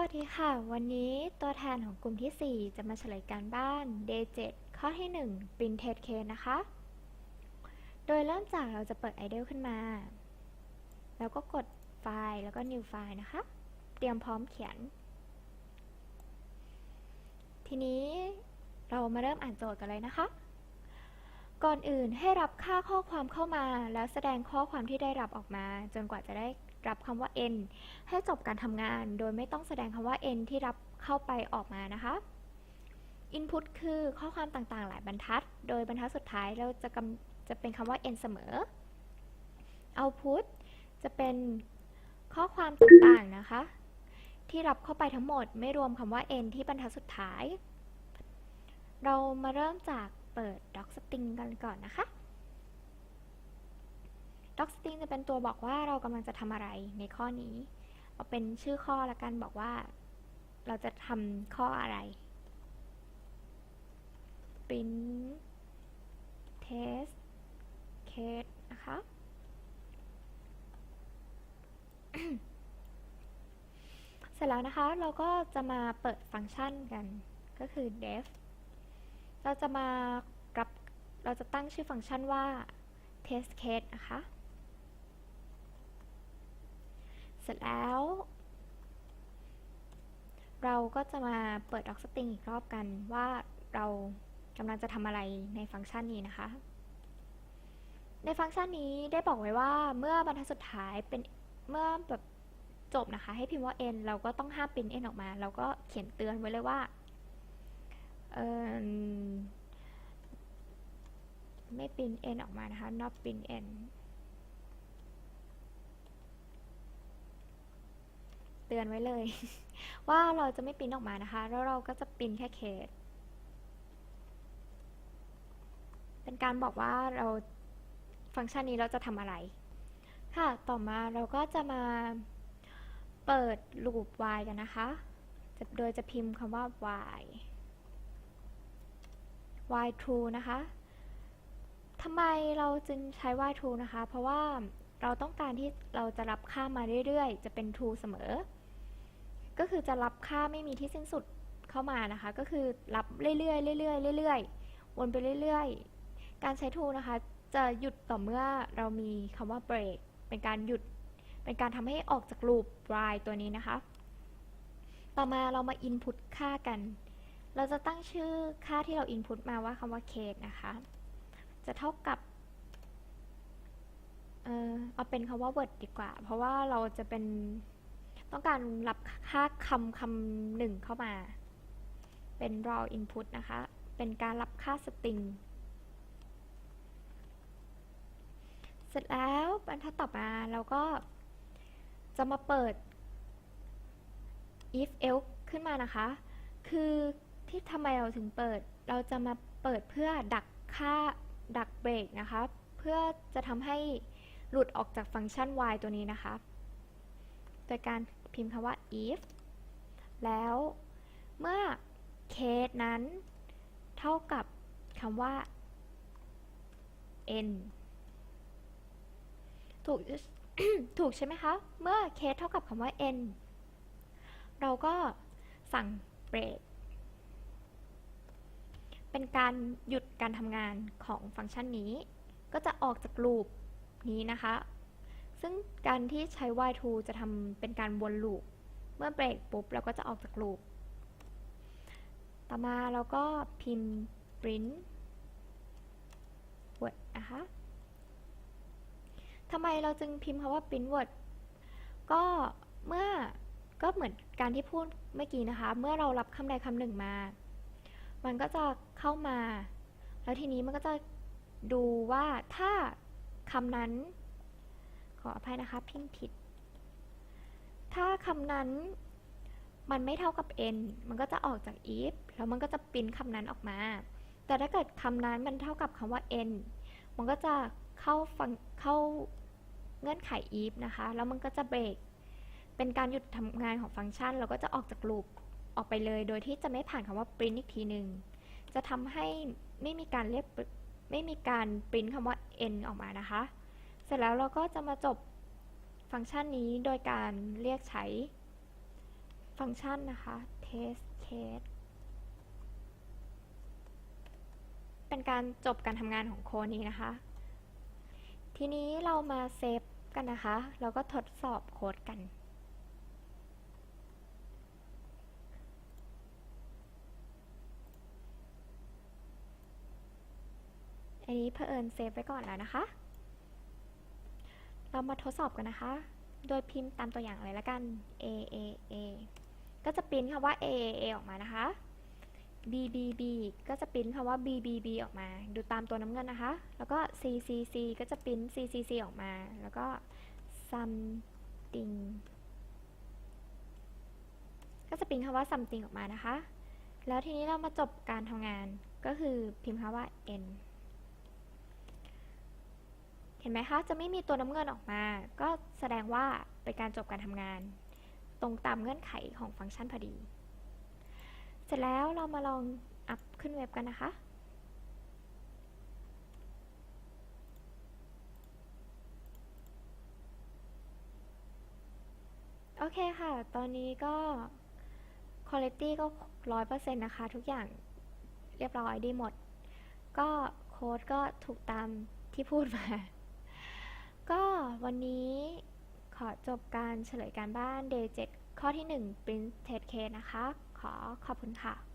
วัสดีค่ะ วันนี้ตัวแทนของกลุ่มที่ 4 จะมาเฉลยการบ้าน Day 7ข้อที่ 1 Print Test Case นะคะ โดยเริ่มจากเราจะเปิด IDLE ขึ้นมา แล้วก็กดไฟล์แล้วก็ New File นะคะ เตรียมพร้อมเขียน ทีนี้เรามาเริ่มอ่านโจทย์กันเลยนะคะ ก่อนอื่นให้รับค่าข้อความเข้ามา แล้วแสดงข้อความที่ได้รับออกมา จนกว่าจะได้ รับคำว่า n ให้จบการทำงาน โดยไม่ต้องแสดงคำว่า n ที่รับเข้าไปออกมานะคะ input คือข้อความต่างๆ หลายบรรทัด โดยบรรทัดสุดท้ายเราจะจะเป็นคำว่า n เสมอ output จะเป็นข้อความต่างๆ นะคะ ที่รับเข้าไปทั้งหมดไม่รวมคำว่า n ที่บรรทัดสุดท้าย เรามาเริ่มจากเปิด docstring กันก่อนนะคะ docstring จะเป็นตัวบอกว่าเรากำลังจะทำอะไรในข้อนี้ เอาเป็นชื่อข้อละกันบอกว่า เราจะทำข้ออะไร print test case นะคะ เสร็จแล้วนะคะ เราก็จะมาเปิดฟังก์ชันกัน ก็คือ def เราจะมารับ เราจะตั้งชื่อฟังก์ชันว่า test case นะคะ เสร็จแล้ว เราก็จะมาเปิด docstring อีกรอบกันว่าเรากำลังจะทำอะไรในฟังก์ชันนี้นะคะ ในฟังก์ชันนี้ได้บอกไว้ว่าเมื่อบรรทัดสุดท้ายเป็นเมื่อแบบจบนะคะ ให้พิมพ์ว่า n เราก็ต้องห้ามปริ้น n ออกมา เราก็เขียนเตือนไว้เลยว่าเออไม่ปริ้น n ออกมานะคะ not print n เตือนไว้เลย ว่าเราจะไม่ปริ้นออกมานะคะ แล้วเราก็จะปริ้นแค่เคสเป็นการบอกว่าเราฟังก์ชันนี้เราจะทำอะไร ค่ะ ต่อมาเราก็จะมาเปิด loop while กันนะคะะโดยจะพิมพ์คำว่า while while true นะคะทำไมเราจึงใช้ while true นะคะ เพราะว่าเราต้องการที่เราจะรับค่ามาเรื่อยๆ จะเป็น true เสมอ ก็คือจะรับค่าไม่มีที่สิ้นสุดเข้ามานะคะ ก็คือรับเรื่อยๆเรื่อยๆเรื่อยๆวนไปเรื่อยๆ การใช้ true นะคะ จะหยุดต่อเมื่อเรามีคำว่า break เป็นการหยุด เป็นการทำให้ออกจาก loop while ตัวนี้นะคะ ต่อมาเรามา input ค่ากัน เราจะตั้งชื่อค่าที่เรา input มาว่าคำว่า case นะคะ จะเท่ากับเออเอาเป็นคำว่า word ดีกว่า เพราะว่าเราจะเป็น ต้องการรับค่าคำคำหนึ่งเข้ามา เป็น raw input นะคะ เป็นการรับค่า string เสร็จแล้วบรรทัดต่อมาเราก็จะมาเปิด if else ขึ้นมานะคะ คือที่ทำไมเราถึงเปิด เราจะมาเปิดเพื่อดักค่าดักเบรกนะคะ เพื่อจะทำให้หลุดออกจากฟังก์ชัน while ตัวนี้นะคะ โดยการ พิมพ์คำว่า if แล้วเมื่อ case นั้นเท่ากับคำว่า n ถูกถูกใช่ไหมคะ เมื่อ case เท่ากับคำว่า n เราก็สั่งเบรกเป็นการหยุดการทำงานของฟังก์ชันนี้ ก็จะออกจากลูปนี้นะคะ ซึ่งการที่ใช้ while true จะทำเป็นการวนลูป เมื่อเบรกปุ๊บเราก็จะออกจากลูป ต่อมาเราก็พิมพ์ print word นะคะทำไมเราจึงพิมพ์คำว่า print word ก็เมื่อก็เหมือนการที่พูดเมื่อกี้นะคะ เมื่อเรารับคำใดคำหนึ่งมา มันก็จะเข้ามา แล้วทีนี้มันก็จะดูว่าถ้าคำนั้น ออภัยนะคะพิมพ์ผิด ถ้าคำนั้นมันไม่เท่ากับ n มันก็จะออกจาก if แล้วมันก็จะปริ้นคำนั้นออกมา แต่ถ้าเกิดคำนั้นมันเท่ากับคำว่า n มันก็จะเข้าฟังเข้าเงื่อนไข if นะคะ แล้วมันก็จะเบรก เป็นการหยุดทำงานของฟังก์ชันเราก็จะออกจากลูปออกไปเลย โดยที่จะไม่ผ่านคำว่า print อีกทีหนึ่ง จะทำให้ไม่มีการเรียกไม่มีการปริ้นคำว่า n ออกมานะคะ เสร็จแล้วเราก็จะมาจบฟังก์ชันนี้โดยการเรียกใช้ฟังก์ชันนะคะ test case เป็นการจบการทำงานของโค้ดนี้นะคะ ทีนี้เรามาเซฟกันนะคะ แล้วก็ทดสอบโค้ดกันอันนี้เผอิญเซฟไว้ก่อนแล้วนะคะ เรามาทดสอบกันนะคะ โดยพิมพ์ตามตัวอย่างเลยละกัน A A A ก็จะปริ้นคำว่า A A A ออกมานะคะ B B B ก็จะปริ้นคำว่า B B B ออกมา ดูตามตัวน้ำเงินนะคะ แล้วก็ C C C ก็จะปริ้น C C C ออกมา แล้วก็ something ก็จะปริ้นคำว่า something ออกมานะคะ แล้วทีนี้เรามาจบการทำงานก็คือพิมพ์คำว่า n เห็นไหมคะ จะไม่มีตัวน้ำเงินออกมา ก็แสดงว่าเป็นการจบการทำงาน ตรงตามเงื่อนไขของฟังก์ชันพอดี เสร็จแล้วเรามาลองอัพขึ้นเว็บกันนะคะโอเคค่ะ ตอนนี้ก็ Quality ก็ร้อยเปอร์เซ็นต์นะคะ ทุกอย่างเรียบร้อยดีหมด ก็โค้ดก็ถูกตามที่พูดมา ก็วันนี้ขอจบการเฉลยการบ้าน Day 7ข้อที่ 1 Print Test Case นะคะ ขอขอบคุณค่ะ